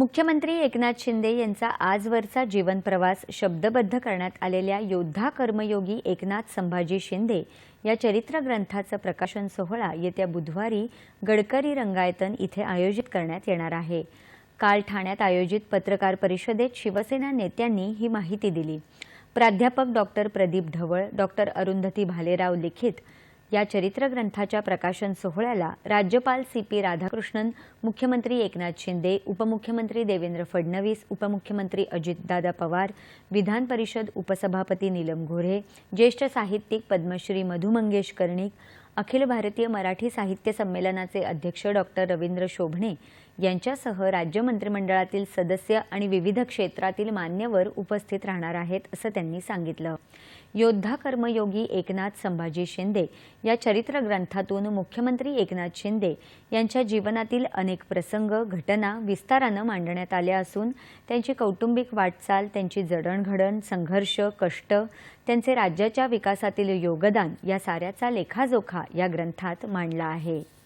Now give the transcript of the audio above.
मुख्यमंत्री एकनाथ शिंदे यांचा आजवरचा जीवनप्रवास शब्दबद्ध करण्यात आलेल्या योद्धा कर्मयोगी एकनाथ संभाजी शिंदे या चरित्र ग्रंथाचं प्रकाशन सोहळा येत्या बुधवारी गडकरी रंगायतन इथे आयोजित करण्यात येणार आहे. काल ठाण्यात आयोजित पत्रकार परिषदेत शिवसेना नेत्यांनी ही माहिती दिली. प्राध्यापक डॉक्टर प्रदीप ढवळ डॉक्टर अरुंधती भालेराव लिखित या चरित्र ग्रंथाच्या प्रकाशन सोहळ्याला राज्यपाल सी पी राधाकृष्णन मुख्यमंत्री एकनाथ शिंदे उपमुख्यमंत्री देवेंद्र फडणवीस उपमुख्यमंत्री अजितदादा पवार विधान परिषद उपसभापती नीलम गोऱ्हे ज्येष्ठ साहित्यिक पद्मश्री मधु मंगेश कर्णिक अखिल भारतीय मराठी साहित्य संमेलनाचे अध्यक्ष डॉक्टर रवींद्र शोभणे यांच्यासह राज्य मंत्रिमंडळातील सदस्य आणि विविध क्षेत्रातील मान्यवर उपस्थित राहणार आहेत असं त्यांनी सांगितलं. योद्धा कर्मयोगी एकनाथ संभाजी शिंदे या चरित्र ग्रंथातून मुख्यमंत्री एकनाथ शिंदे यांच्या जीवनातील अनेक प्रसंग घटना विस्तारानं मांडण्यात आल्या असून त्यांची कौटुंबिक वाटचाल त्यांची जडणघडण संघर्ष कष्ट त्यांचे राज्याच्या विकासातील योगदान या साऱ्याचा लेखाजोखा या ग्रंथात मांडला आहे.